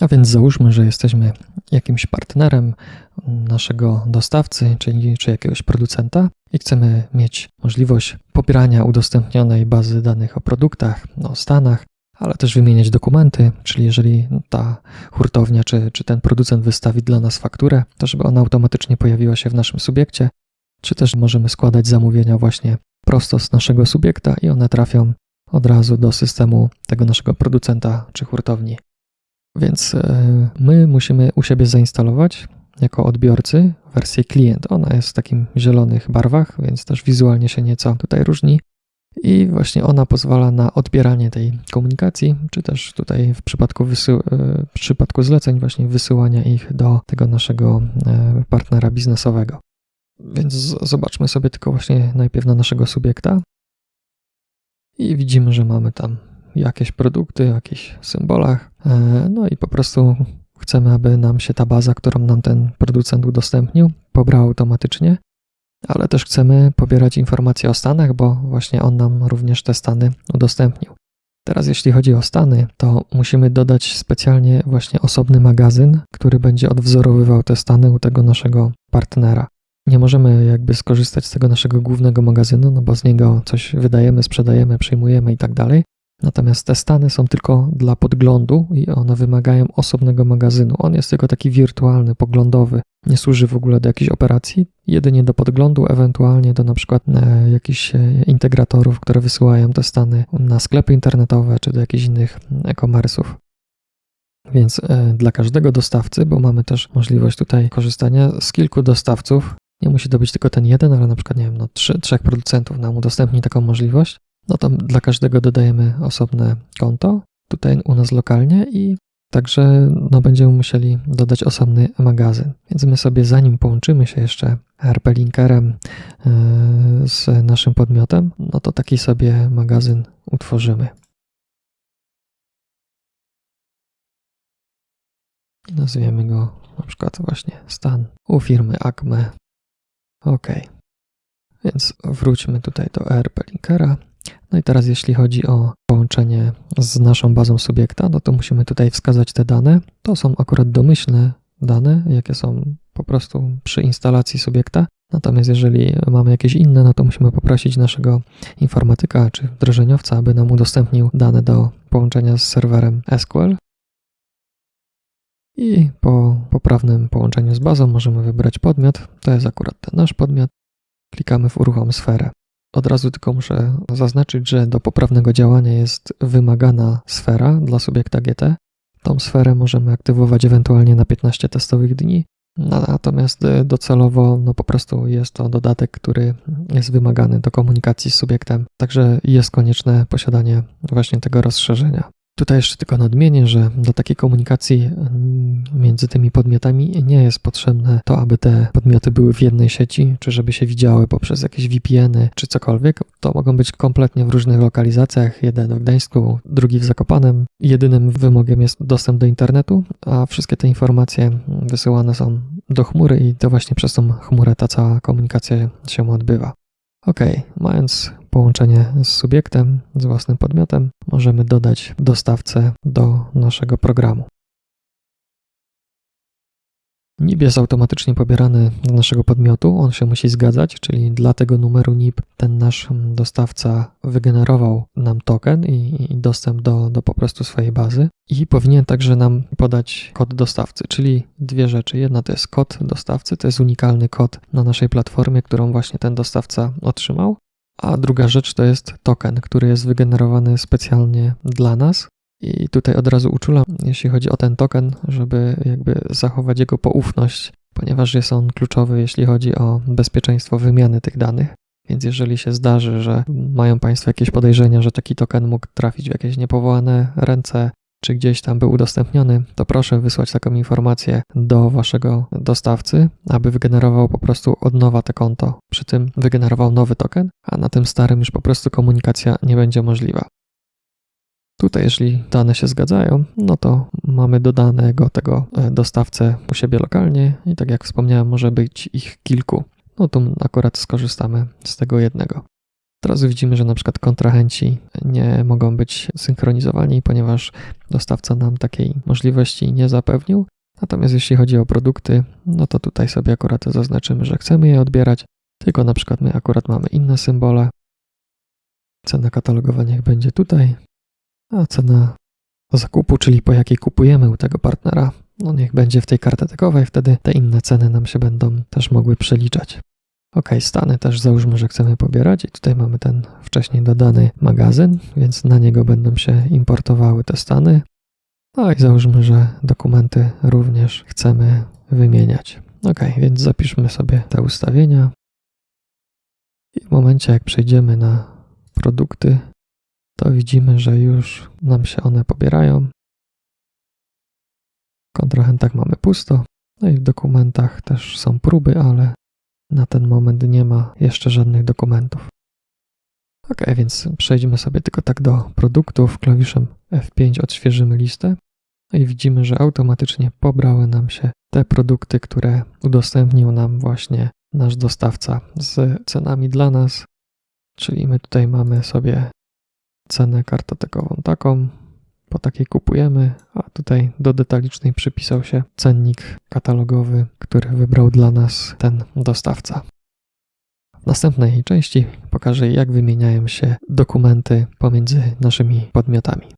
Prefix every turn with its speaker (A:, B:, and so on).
A: A więc załóżmy, że jesteśmy jakimś partnerem naszego dostawcy, czyli czy jakiegoś producenta i chcemy mieć możliwość pobierania udostępnionej bazy danych o produktach, o stanach, ale też wymieniać dokumenty, czyli jeżeli ta hurtownia czy, czy ten producent wystawi dla nas fakturę, to żeby ona automatycznie pojawiła się w naszym subiekcie, czy też możemy składać zamówienia właśnie prosto z naszego subiekta i one trafią od razu do systemu tego naszego producenta czy hurtowni. Więc e, my musimy u siebie zainstalować jako odbiorcy wersję klient. Ona jest w takim zielonych barwach, więc też wizualnie się nieco tutaj różni. I właśnie ona pozwala na odbieranie tej komunikacji, czy też tutaj w przypadku, e, w przypadku zleceń, właśnie wysyłania ich do tego naszego e, partnera biznesowego. Więc zobaczmy sobie tylko właśnie najpierw na naszego subiekta i widzimy, że mamy tam jakieś produkty, jakieś symbolach, e, no i po prostu chcemy, aby nam się ta baza, którą nam ten producent udostępnił, pobrała automatycznie, ale też chcemy pobierać informacje o stanach, bo właśnie on nam również te stany udostępnił. Teraz jeśli chodzi o stany, to musimy dodać specjalnie właśnie osobny magazyn, który będzie odwzorowywał te stany u tego naszego partnera. Nie możemy jakby skorzystać z tego naszego głównego magazynu, no bo z niego coś wydajemy, sprzedajemy, przyjmujemy i tak dalej. Natomiast te stany są tylko dla podglądu i one wymagają osobnego magazynu. On jest tylko taki wirtualny, poglądowy. Nie służy w ogóle do jakiejś operacji, jedynie do podglądu, ewentualnie do na przykład e, jakichś e, integratorów, które wysyłają te stany na sklepy internetowe czy do jakichś innych e-commerce'ów. Więc e, dla każdego dostawcy, bo mamy też możliwość tutaj korzystania z kilku dostawców, nie musi to być tylko ten jeden, ale na przykład, nie wiem, no, trzy, trzech producentów nam udostępni taką możliwość, no to dla każdego dodajemy osobne konto tutaj u nas lokalnie i także no, będziemy musieli dodać osobny magazyn. Więc my sobie zanim połączymy się jeszcze RP Linkerem e, z naszym podmiotem, no to taki sobie magazyn utworzymy. I nazwiemy go na przykład właśnie stan u firmy Acme. OK. Więc wróćmy tutaj do ERP Linkera no i teraz jeśli chodzi o połączenie z naszą bazą subiekta, no to musimy tutaj wskazać te dane. To są akurat domyślne dane, jakie są po prostu przy instalacji subiekta. Natomiast jeżeli mamy jakieś inne, no to musimy poprosić naszego informatyka czy wdrożeniowca, aby nam udostępnił dane do połączenia z serwerem SQL. I po poprawnym połączeniu z bazą możemy wybrać podmiot. To jest akurat ten nasz podmiot. Klikamy w uruchom sferę. Od razu tylko muszę zaznaczyć, że do poprawnego działania jest wymagana sfera dla subiekta GT. Tą sferę możemy aktywować ewentualnie na 15 testowych dni, natomiast docelowo no po prostu jest to dodatek, który jest wymagany do komunikacji z subiektem, także jest konieczne posiadanie właśnie tego rozszerzenia. Tutaj jeszcze tylko nadmienię, że do takiej komunikacji mm, między tymi podmiotami nie jest potrzebne to, aby te podmioty były w jednej sieci, czy żeby się widziały poprzez jakieś VPN-y, czy cokolwiek. To mogą być kompletnie w różnych lokalizacjach. Jeden w Gdańsku, drugi w Zakopanem. Jedynym wymogiem jest dostęp do internetu, a wszystkie te informacje wysyłane są do chmury i to właśnie przez tą chmurę ta cała komunikacja się odbywa. Ok, mając połączenie z subiektem, z własnym podmiotem, możemy dodać dostawcę do naszego programu. NIP jest automatycznie pobierany z naszego podmiotu, on się musi zgadzać, czyli dla tego numeru NIP ten nasz dostawca wygenerował nam token i, i, dostęp do, do po prostu swojej bazy. I powinien także nam podać kod dostawcy, czyli dwie rzeczy. Jedna to jest kod dostawcy, to jest unikalny kod na naszej platformie, którą właśnie ten dostawca otrzymał, a druga rzecz to jest token, który jest wygenerowany specjalnie dla nas i tutaj od razu uczulam, jeśli chodzi o ten token, żeby jakby zachować jego poufność, ponieważ jest on kluczowy, jeśli chodzi o bezpieczeństwo wymiany tych danych. Więc jeżeli się zdarzy, że mają Państwo jakieś podejrzenia, że taki token mógł trafić w jakieś niepowołane ręce, czy gdzieś tam był udostępniony, to proszę wysłać taką informację do Waszego dostawcy, aby wygenerował po prostu od nowa te konto. Przy tym wygenerował nowy token, a na tym starym już po prostu komunikacja nie będzie możliwa. Tutaj, jeśli dane się zgadzają, no to mamy dodanego tego e, dostawcę u siebie lokalnie i tak jak wspomniałem, może być ich kilku. No tu akurat skorzystamy z tego jednego. Teraz widzimy, że na przykład kontrahenci nie mogą być synchronizowani, ponieważ dostawca nam takiej możliwości nie zapewnił. Natomiast jeśli chodzi o produkty, no to tutaj sobie akurat zaznaczymy, że chcemy je odbierać, tylko na przykład my akurat mamy inne symbole. Cena katalogowa niech będzie tutaj, a cena zakupu, czyli po jakiej kupujemy u tego partnera, no niech będzie w tej kartotekowej, wtedy te inne ceny nam się będą też mogły przeliczać. Ok, stany też załóżmy, że chcemy pobierać i tutaj mamy ten wcześniej dodany magazyn, więc na niego będą się importowały te stany. No i załóżmy, że dokumenty również chcemy wymieniać. Ok, więc zapiszmy sobie te ustawienia. I w momencie, jak przejdziemy na produkty, to widzimy, że już nam się one pobierają. W kontrahentach mamy pusto, no i w dokumentach też są próby, ale na ten moment nie ma jeszcze żadnych dokumentów. Ok, więc przejdźmy sobie tylko tak do produktów. Klawiszem F5 odświeżymy listę. No i widzimy, że automatycznie pobrały nam się te produkty, które udostępnił nam właśnie nasz dostawca z cenami dla nas. Czyli my tutaj mamy sobie cenę kartotekową taką, po takiej kupujemy, a tutaj do detalicznej przypisał się cennik katalogowy, który wybrał dla nas ten dostawca. W następnej części pokażę, jak wymieniają się dokumenty pomiędzy naszymi podmiotami.